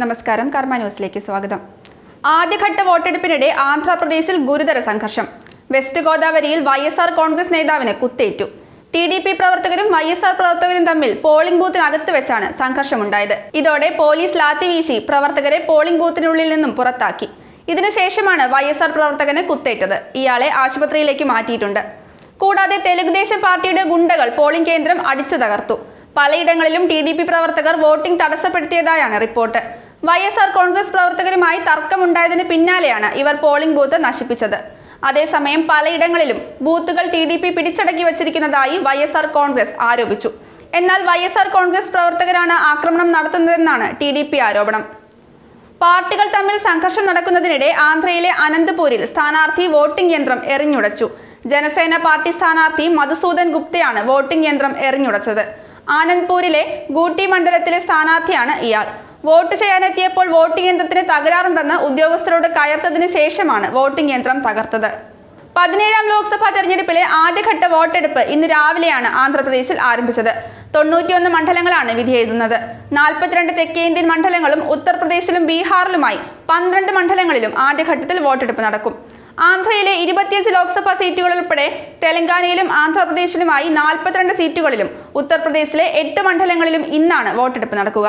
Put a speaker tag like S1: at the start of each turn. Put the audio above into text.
S1: നമസ്കാരം കർമ്മ ന്യൂസിലേക്ക് സ്വാഗതം. ആദ്യഘട്ട വോട്ടെടുപ്പിനിടെ ആന്ധ്രാപ്രദേശിൽ ഗുരുതര സംഘർഷം. വെസ്റ്റ് ഗോദാവരിയിൽ വൈ എസ് ആർ കോൺഗ്രസ് നേതാവിന് കുത്തേറ്റു. ടി ഡി പി പ്രവർത്തകരും വൈ എസ് ആർ പ്രവർത്തകരും തമ്മിൽ പോളിംഗ് ബൂത്തിനകത്ത് വെച്ചാണ് സംഘർഷമുണ്ടായത്. ഇതോടെ പോലീസ് ലാത്തി വീശി പ്രവർത്തകരെ പോളിംഗ് ബൂത്തിനുള്ളിൽ നിന്നും പുറത്താക്കി. ഇതിനുശേഷമാണ് വൈ എസ് ആർ പ്രവർത്തകന് കുത്തേറ്റത്. ഇയാളെ ആശുപത്രിയിലേക്ക് മാറ്റിയിട്ടുണ്ട്. കൂടാതെ തെലുഗുദേശം പാർട്ടിയുടെ ഗുണ്ടകൾ പോളിംഗ് കേന്ദ്രം അടിച്ചു തകർത്തു പലയിടങ്ങളിലും ടി ഡി പി പ്രവർത്തകർ voting തടസ്സപ്പെടുത്തിയതായാണ് report. Y S R Congress പ്രവർത്തകരുമായി തർക്കമുണ്ടായതിന് പിന്നാലെയാണ് ഇവർ പോളിംഗ് ബൂത്ത് നശിപ്പിച്ചത്. അതേസമയം പലയിടങ്ങളിലും ബൂത്തുകൾ ടി ഡി പി പിടിച്ചടക്കി വച്ചിരിക്കുന്നതായി വൈ എസ് ആർ കോൺഗ്രസ് ആരോപിച്ചു. എന്നാൽ വൈ എസ് ആർ കോൺഗ്രസ് പ്രവർത്തകരാണ് ആക്രമണം നടത്തുന്നതെന്നാണ് ടി ഡി പി ആരോപണം. പാർട്ടികൾ തമ്മിൽ സംഘർഷം നടക്കുന്നതിനിടെ ആന്ധ്രയിലെ അനന്തപൂരിൽ സ്ഥാനാർത്ഥി വോട്ടിംഗ് യന്ത്രം എറിഞ്ഞുടച്ചു. ജനസേന പാർട്ടി സ്ഥാനാർത്ഥി മധുസൂദൻ ഗുപ്തയാണ് വോട്ടിംഗ് യന്ത്രം എറിഞ്ഞുടച്ചത്. ആനന്ദ്പൂരിലെ ഗൂട്ടി മണ്ഡലത്തിലെ സ്ഥാനാർത്ഥിയാണ് ഇയാൾ. വോട്ട് ചെയ്യാനെത്തിയപ്പോൾ വോട്ടിംഗ് യന്ത്രത്തിന് തകരാറുണ്ടെന്ന് ഉദ്യോഗസ്ഥരോട് കയർത്തതിനു ശേഷമാണ് വോട്ടിംഗ് യന്ത്രം തകർത്തത്. പതിനേഴാം ലോക്സഭാ തെരഞ്ഞെടുപ്പിലെ ആദ്യഘട്ട വോട്ടെടുപ്പ് ഇന്ന് രാവിലെയാണ് ആന്ധ്രാപ്രദേശിൽ ആരംഭിച്ചത്. തൊണ്ണൂറ്റിയൊന്ന് മണ്ഡലങ്ങളാണ് വിധി എഴുതുന്നത്. നാൽപ്പത്തിരണ്ട് തെക്കേന്ത്യൻ മണ്ഡലങ്ങളും ഉത്തർപ്രദേശിലും ബീഹാറിലുമായി പന്ത്രണ്ട് മണ്ഡലങ്ങളിലും ആദ്യഘട്ടത്തിൽ വോട്ടെടുപ്പ് നടക്കും. ആന്ധ്രയിലെ ഇരുപത്തിയഞ്ച് ലോക്സഭാ സീറ്റുകൾ ഉൾപ്പെടെ തെലങ്കാനയിലും ആന്ധ്രാപ്രദേശിലുമായി നാൽപ്പത്തിരണ്ട് സീറ്റുകളിലും ഉത്തർപ്രദേശിലെ എട്ട് മണ്ഡലങ്ങളിലും ഇന്നാണ് വോട്ടെടുപ്പ് നടക്കുക.